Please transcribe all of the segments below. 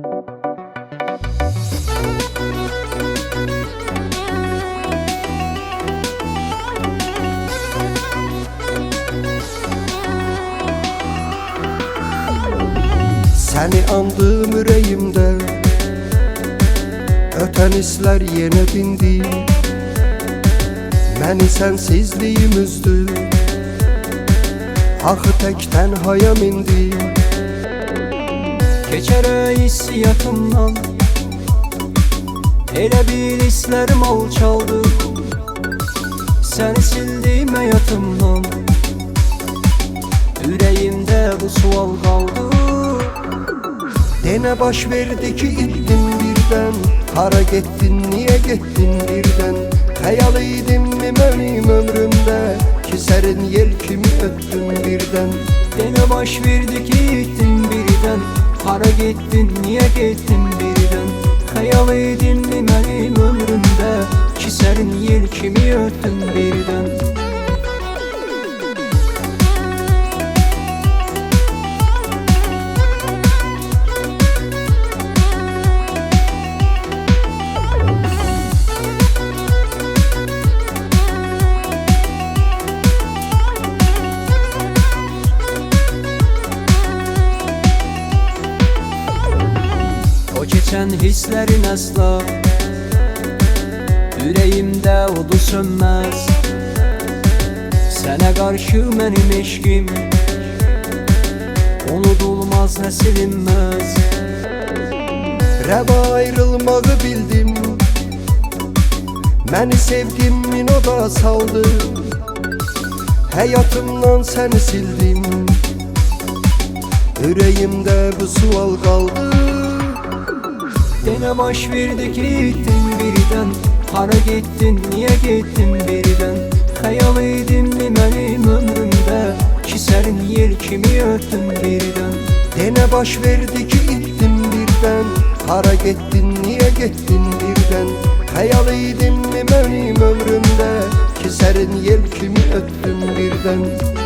Seni andığım yüreğimde Öten hisler yine bindi. Məni sensizliğim üzdü. Axı təkdən haya mindi Keçər hissiyatımdan. Elə bil hislərim alçaldı Səni sildim həyatımdan Ürəyimdə bu sual qaldı Denə baş verdi ki ittin birdən Hara getdin, niyə getdin birdən Xəyal idimmi mənim ömrümdə Ki sərin yel öpdüm birdən Denə baş verdi ki ittin birdən Hara getdin, niyə getdin birdən Xəyal edinmi mənim O keçən hisslərin əsla Ürəyimdə odu sönməz Sənə qarşı mənim eşqim Unudulmaz nə silinməz Rəva ayrılmağı bildim. Məni sevdimin o da saldı Həyatımdan səni sildim. Ürəyimdə bu sual qaldı Denə baş verdi ki ittin birdən Hara getdin, niyə getdin birdən Xəyal edinmi mənim ömrümdə Ki sərin yel kimi ötdüm birdən Denə baş verdi ki ittim birdən Hara getdin, niyə getdin birdən Xəyal idimmi mənim ömrümdə Ki sərin yel kimi öpdüm birdən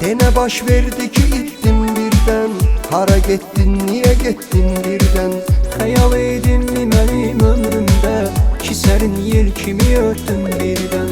Denə baş verdi ki ittim birdən Hara getdin, niyə getdin birdən Xəyal edinmi mənim ömrümdə Ki sərin yel kimi ötdüm birdən